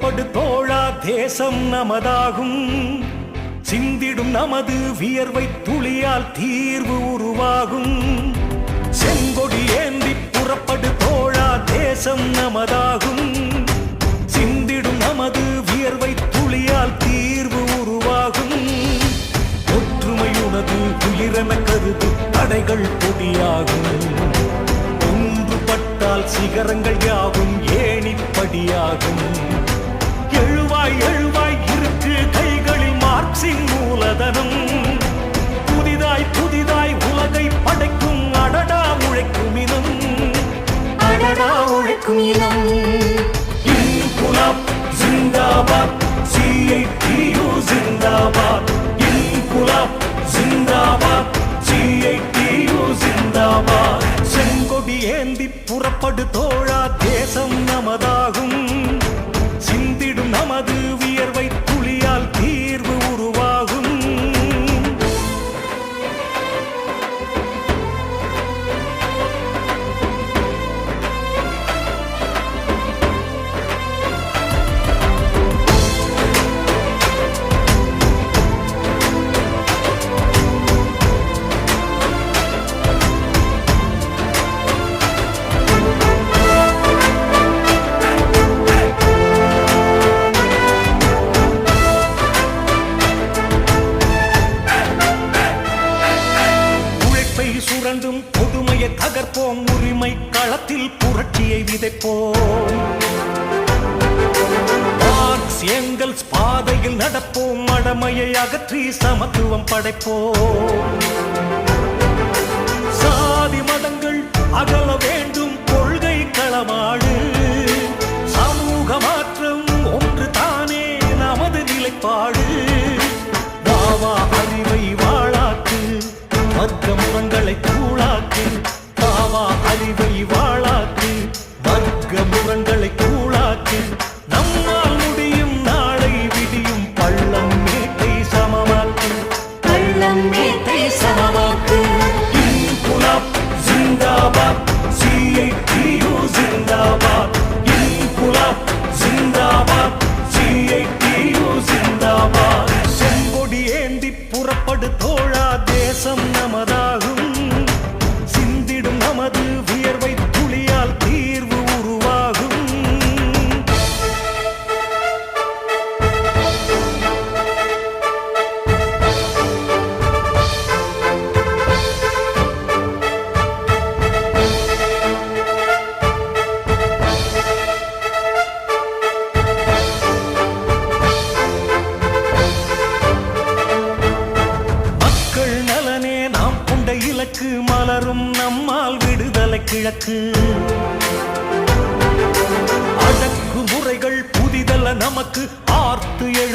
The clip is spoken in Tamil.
புறப்படு தோழா தேசம் நமதாகும். சிந்திடும் நமது வியர்வை துளியால் தீர்வு உருவாகும். செங்கொடி ஏந்தி புறப்படு தோழா தேசம் நமதாகும். சிந்திடும் நமது வியர்வை துளியால் தீர்வு உருவாகும். ஒற்றுமையுனது உயிரென கருது தடைகள் பொடியாகும். ஒன்றுபட்டால் சிகரங்கள் யாவும் ஏணிப்படியாகும். எழுவாய் எழுவாய் இருக்கு. கைகளில் மார்க்சின் மூலதனம். புதிதாய் புதிதாய் உலகை படைக்கும் அடடா உழைக்கும் இனம். அடடா உழைக்கும் இனம். இன்குலாப் ஜிந்தாபாத் சிஐடியு ஜிந்தாபாத் இன்குலாப் ஜிந்தாபாத் சிஐடியு ஜிந்தாபாத் செங்கொடி ஏந்தி புறப்படு தோழா தேசம். சிந்திடும் உழைப்பை சுரண்டும் தகர்ப்போம். உரிமை களத்தில் புரட்சியை விதைப்போம். மார்க்ஸ் எங்கள் பாதையில் நடப்போம். மடமையை அகற்றி சமத்துவம் படைப்போம். சாதி மதங்கள் அகல வேண்டும். கொள்கை களமாடு. முரங்களை கூழாக்கு நம்மால் முடியும் நாளை விடியும் பள்ளம் மேட்டை சமமாக்கு. பள்ளம் மேட்டை சமமாக்கு. இன்குலாப் ஜிந்தாபாத் சிஐடியு ஜிந்தாபாத். இன்குலாப் ஜிந்தாபாத் சிஐடியு ஜிந்தாபாத். செங்கொடி ஏந்தி புறப்படு தோழா மலரும் நம்மால் விடுதலை கிழக்கு. அடக்கு முறைகள் புதிதல்ல நமக்கு ஆர்த்து எழு